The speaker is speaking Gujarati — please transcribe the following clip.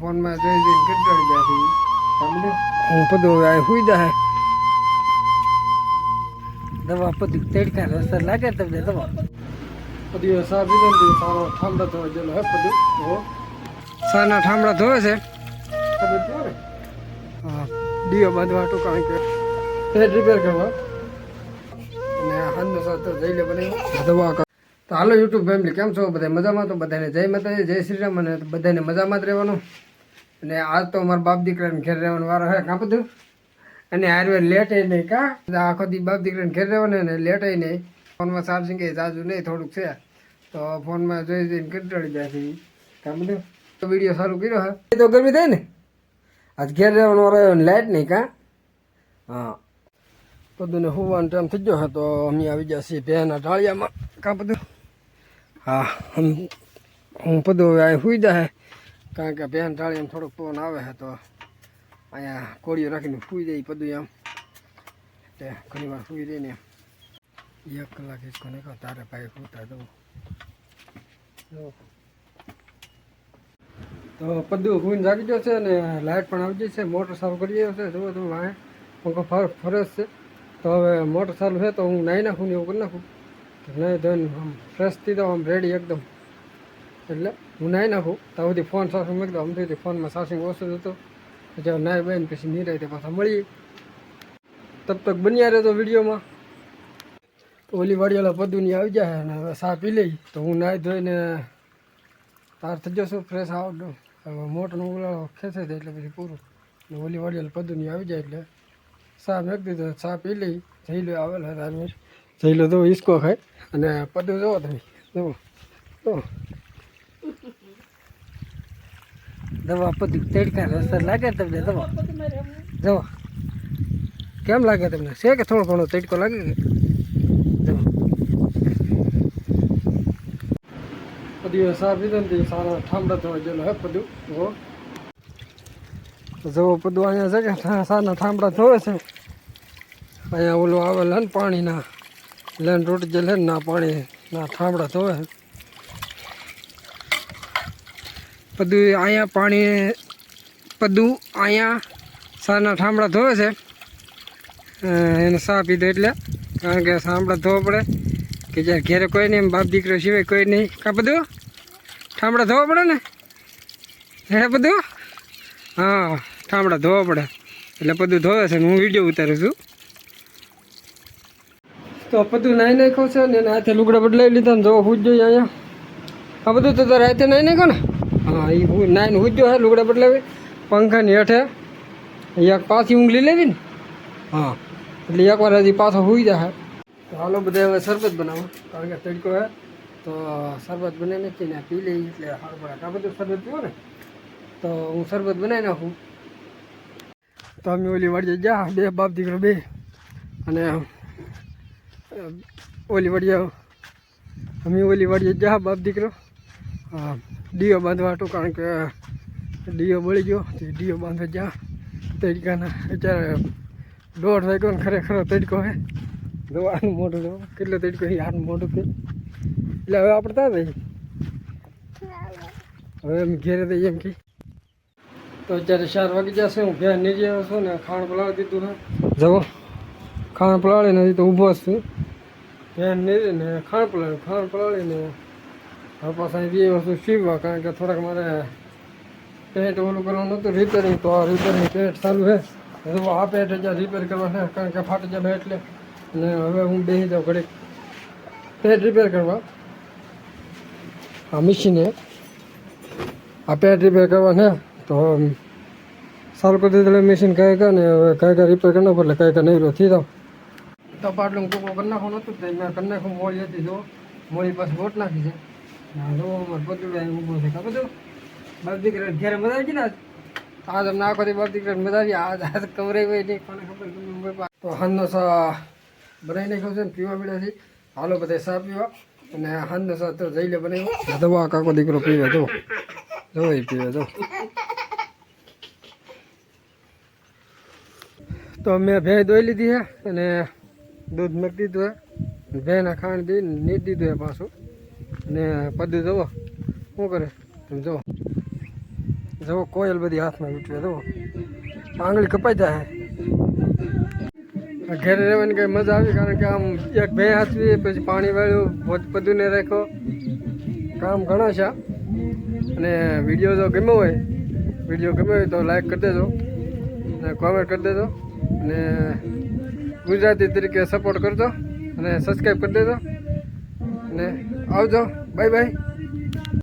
ફોનમાં જોઈ જઈને કંટાળી જાય છે. સમજો? હું બધું આ સુઈ જાય દવા બધું તેડકા રસ્તા લાગે તમને દવા? બધું સા પીધો ને સારો ઠામડા ધોવા જેલો હે હો? સાના ઠામડા ધોવે છે? હા ડીઓ બાંધવા હતું કારણ કે. રિપેર કરવા? અને હાંડો સાથે જઈ લે બને. દવા તો હાલો યુટ્યુબ ફેમિલી કેમ છો? બધા મજામાં? તો બધાને જય માતાજી જય શ્રી રામ અને બધાને મજામાં જ રહેવાનું. અને આજ તો મારા બાપ દીકરાને ઘેર રહેવાનો વારો હે કાં બધું? અને હારવે લેટ નહીં કા? આખો દી બાપ દીકરાને ઘેર રહેવાનું ને લેટ નહીં. ફોનમાં ચાર્જિંગ એ જાજુ નહીં થોડુંક છે. તો ફોનમાં જોઈ જોઈને કંટાળી જાય છે કાં બધું? તો વીડિયો સારું કર્યો હે. એ તો ગરમી થાય ને? આજ ઘેર રહેવાનો વારો આવ્યો લાઇટ નહીં કાં? હા. બધુંને હોવાનો ટાઈમ થઈ ગયો હે તો અમે આવી ગયા છીએ ભેના ટાળિયામાં કાં બધું? હા હું બધું હવે સુઈ જાય કારણ કે બેન ઢાળી એમ થોડોક પવન આવે છે, તો અહીંયા કોળીઓ રાખીને સૂઈ જાય બધું એમ. એટલે ઘણી વાર સૂઈ રહીને એક કલાક, એક કોને કહો તારે ભાઈ સૂતા જવું. તો પદ્દુ ફૂઈને જાગી ગયો છે અને લાઇટ પણ આવી ગઈ છે, મોટર ચાલુ કરી ગયો છે. જુઓ તમે વાંહે પંખો ફર, ફરજ છે. તો હવે મોટર ચાલુ છે, તો હું નાહી નાખું ને એવું કરી નાખું. નહીં ધોઈને આમ ફ્રેશ થઈ દઉં આમ રેડી એકદમ. એટલે હું નાહી નાખું. ત્યાં સુધી ફોન સાસુ મૂકી દઉં. આમ સુધી ફોનમાં સાસુ ઓછું હતું જો નાહી બેન, પછી નિરાય તે પાછા મળીએ. તબ તક બન્યા રહેતો વિડીયોમાં. ઓલી વાડીવાળા પદુની આવી જાય અને હવે સા પી લઈ. તો હું નાહી ધોઈને તાર થઈ જશું ફ્રેશ આવ હવે મોટનો ઉલાળો ખેંચે છે એટલે પછી પૂરું. ઓલી વાડીવાળા પદુની આવી જાય એટલે સા મેક દીધો સા પી લઈ. જઈ લો આવેલા જઈ લો તો હિસકો ખાય. અને પદુ જવો તમે. જુઓ. તો દવા પદુ તડકા રસ્તા લાગે તમને દવા? જવા કેમ લાગે તમને? છે કે થોડો ઘણો તડકો લાગે કે? જુઓ સાર પીધો સારા ઠામડા થવા ગયેલો હે પદ્યું તો પદું અહીંયા છે કે સાના ધોવે છે. અહીંયા ઓલું આવેલા ને પાણીના. લેન રોડ જે ના પાણી, ના ઠામડા ધોવે બધું અહીંયા પાણી બધું અહીંયા સાના ઠામડા ધોવે છે. એને સા પીધો એટલે, કારણ કે સાંભળા ધોવા પડે, કે જ્યારે ઘેરે કોઈ નહીં બાપ દીકરો સિવાય કોઈ નહીં. કાં બધું ઠામડા ધોવા પડે ને? હે બધું હા ઠામડા ધોવા પડે. એટલે બધું ધોવે છે ને હું વીડિયો ઉતારું છું. તો બધું નાઈ નાખ્યો છે ને હાથે લુગડા બદલાવી લીધા ને જો હું જોઈએ અહીંયા. આ બધું તો હાથે નાઈ નાખ્યો ને? હા એ નાઈને હુજ્યો હે, લુગડા બદલાવી. પંખાની હેઠે એક પાછી ઊંઘલી લેવી ને? હા, એટલે એકવાર હજી પાછો હોઈ જાય તો હાલો બધા હવે શરબત બનાવો. કારણ કે તડકો હે, તો શરબત બનાવી નાખીને પી લઈ એટલે સારું આ બધું શરબત પીવો ને? તો હું શરબત બનાવી નાખું. તો અમે ઓલી વાડીએ જા બે બાપ દીકરો બે. અને ઓલી વાડીએ અમે ઓલી વાડીએ જા બાપ દીકરો. હા ડીઓ બાંધવા હતું કારણ કે ડીઓ બળી ગયો. તે ડીઓ બાંધવા જા તડકાના, અત્યારે દોઢ ગયો ને ખરેખર તડકો હે. દવાનું મોઢું જો, કેટલો તડકો આનું મોઢું કે. એટલે હવે આપણે ત્યાં જઈએ. હવે એમ ઘેરે જઈએ એમ કે. તો અત્યારે ચાર વાગી જશે હું ઘેર નીચે આવ્યો છું ને ખાણ પલાળી દીધું ને જવો ખાણ પલાળીને હજી તો ઊભો જ છું. ઘેર નીચે ને ખાણ પલાળ્યું, ખાણ પલાળીને હવે પાછા બે વસ્તુ સીવવા કારણ કે થોડાક મારે પેન્ટ ઓલું કરવાનું હતું રિપેરિંગ તો આ રિપેરિંગ પેન્ટ ચાલુ છે. હવે આ પેન્ટ જ્યાં રિપેર કરવા છે, કારણ કે ફાટી જાય એટલે. અને હવે હું બેસી જાઉં ઘડીક. પેન્ટ રિપેર કરવા. આ મશીને આ પેન્ટ રિપેર કરવા છે, તો સારું કરી દીધું મશીન કઈ કઈ ને હવે કઈ કઈ રિપેર કરવું પડે કઈ કઈ નહીં રહ્યો, થઈ જાવ. તો પાટલું ટૂંકો કરી નાખવાનું હતું તે મેં કરી નાખું મોડી હતી જો મોડી પાસે વોટ નાખી છે. હા અહીં છે, ખબર બધું બાપ દીકરા ઘેરે મજા આવી ને? આજ? અમને આખો બાપ મજા આવી, આજ આજ કવરાઈ નહીં કોને ખબર તો હાંજનો સા બનાવી નાખ્યો છે પીવા પીડાથી હાલો બધા સા પીવા. અને હાંજનો સા તો જઈ બનાવ્યો દવા કાકો દીકરો પીવે, જો. જો પીવે, જો. તો મેં ભેં દોઈ લીધી છે અને દૂધ મૂકી દીધું હે ભેંના ખાણ દઈ નીચ દીધું હે પાછું. ને પદ્ધતિ જવો શું કરે? તમે જવો જવો કોયલ બધી હાથમાં લૂંટવે જવો આંગળી કપાઈ જાય. ઘરે રહેવાની કંઈ મજા આવી, કારણ કે આમ એક બે હાથવી, પછી પાણી વાળ્યું પદુને રાખ્યો. કામ ઘણા છે. અને વીડિયો જો ગમ્યો હોય, વીડિયો ગમ્યો હોય તો લાઈક કરી દેજો. અને કોમેન્ટ કરી દેજો. અને ગુજરાતી તરીકે સપોર્ટ કરજો. અને સબસ્ક્રાઈબ કરી દેજો. અને આવજો. Bye bye.